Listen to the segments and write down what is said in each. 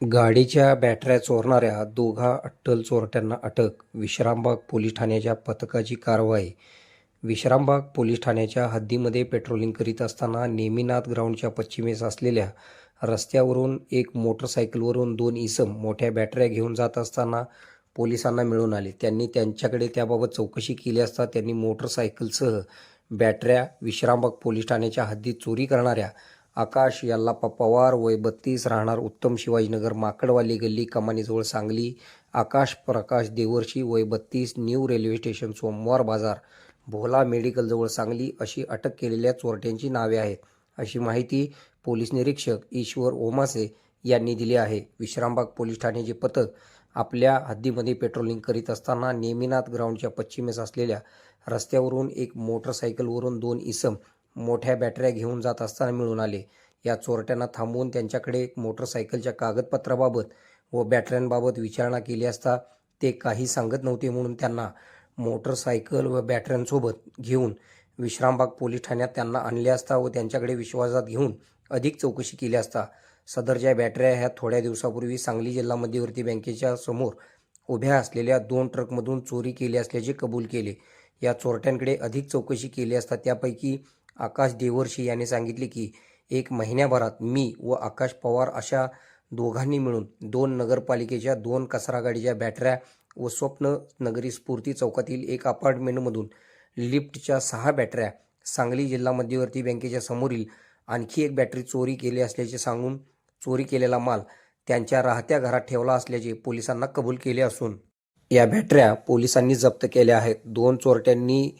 गाडीच्या बॅटऱ्या चोरणाऱ्या दोघा अट्टल चोरट्यांना अटक. विश्रामबाग पोलीस ठाण्याच्या पथकाची कारवाई. विश्रामबाग पोलीस ठाण्याच्या हद्दीमध्ये पेट्रोलिंग करीत असताना नेमिनाथ ग्राउंडच्या पश्चिमेस असलेल्या रस्त्यावरून एक मोटरसायकलवरून दोन इसम मोठ्या बॅटऱ्या घेऊन जात असताना पोलिसांना मिळून आले. त्यांनी त्यांच्याकडे त्याबाबत चौकशी केली असता त्यांनी मोटरसायकलसह बॅटऱ्या विश्रामबाग पोलीस ठाण्याच्या हद्दीत चोरी करणाऱ्या आकाश यल्लाप्पा पवार वय बत्तीस राहणार. उत्तम शिवाजीनगर माकडवाली गल्ली कमानीजवळ सांगली. आकाश प्रकाश देवर्षी वय बत्तीस न्यू रेल्वे स्टेशन सोमवार बाजार. भोला मेडिकलजवळ सांगली अशी अटक केलेल्या चोरट्यांची नावे आहेत. अशी माहिती पोलीस निरीक्षक ईश्वर ओमासे यांनी दिली आहे. विश्रामबाग पोलीस ठाण्याचे पथक आपल्या हद्दीमध्ये पेट्रोलिंग करीत असताना नेमिनाथ ग्राउंडच्या पश्चिमेस असलेल्या रस्त्यावरून एक मोटरसायकलवरून दोन इसम मोठ्या बॅटऱ्या घेऊन जात असताना मिळून आले. या चोरट्यांना थांबवून त्यांच्याकडे मोटरसायकलच्या कागदपत्राबाबत व बॅटऱ्यांबाबत विचारणा केली असता ते काही सांगत नव्हते म्हणून त्यांना मोटरसायकल व बॅटऱ्यांसोबत घेऊन विश्रामबाग पोलीस ठाण्यात त्यांना आणले असता व त्यांच्याकडे विश्वासात घेऊन अधिक चौकशी केली असता. सदरच्या बॅटऱ्या ह्या थोड्या दिवसापूर्वी सांगली जिल्हा मध्यवर्ती बँकेच्या समोर उभ्या असलेल्या दोन ट्रकमधून चोरी केली असल्याचे कबूल केले. या चोरट्यांकडे अधिक चौकशी केली असता त्यापैकी आकाश देवर्षी याने सांगितले की एक महिन्याभरात मी व आकाश पवार अशा दोघांनी मिळून दोन नगरपालिकेच्या दोन कचरा गाडीच्या बॅटऱ्या व स्वप्न नगरी स्फूर्ती चौकातील एक अपार्टमेंटमधून लिफ्टच्या सहा बॅटऱ्या सांगली जिल्हा मध्यवर्ती बँकेच्या समोरील आणखी एक बॅटरी चोरी केली असल्याचे सांगून चोरी केलेला माल त्यांच्या राहत्या घरात ठेवला असल्याचे पोलिसांना कबूल केले असून या बॅटऱ्या पोलिसांनी जप्त केल्या आहेत. दोन चोरट्यांनी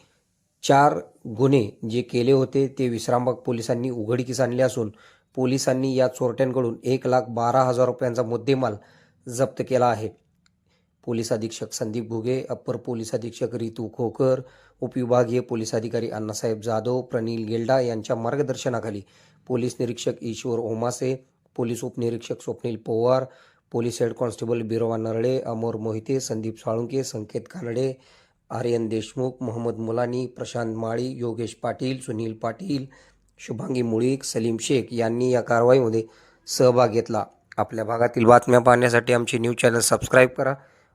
चार गुन्हे जे केले होते ते विश्रामबाग पोलिसांनी उघडकीस आणले असून पोलिसांनी या चोरट्यांकडून एक लाख बारा हजार रुपयांचा मुद्देमाल जप्त केला आहे. पोलीस अधीक्षक संदीप घुगे अप्पर पोलीस अधीक्षक रितू खोकर उपविभागीय पोलीस अधिकारी अण्णासाहेब जाधव प्रनिल गेल्डा यांच्या मार्गदर्शनाखाली पोलीस निरीक्षक ईश्वर ओमासे पोलीस उपनिरीक्षक Swapnil Pawar police head constable Birova Narale Amor Mohite Sandeep Salunkhe Sanket Kanade Aryan Deshmukh Mohammad Mulani Prashant Mali Yogesh Patil Sunil Patil Shubhangi Mulik Salim Shaikh यांनी या कारवाईमध्ये सहभाग घेतला. आपल्या भागातील बातम्या पाहण्यासाठी आमचे न्यूज चॅनल सबस्क्राईब करा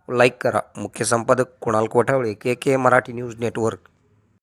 लाईक करा. मुख्य संपादक Kunal Kothawale K K Marathi news network.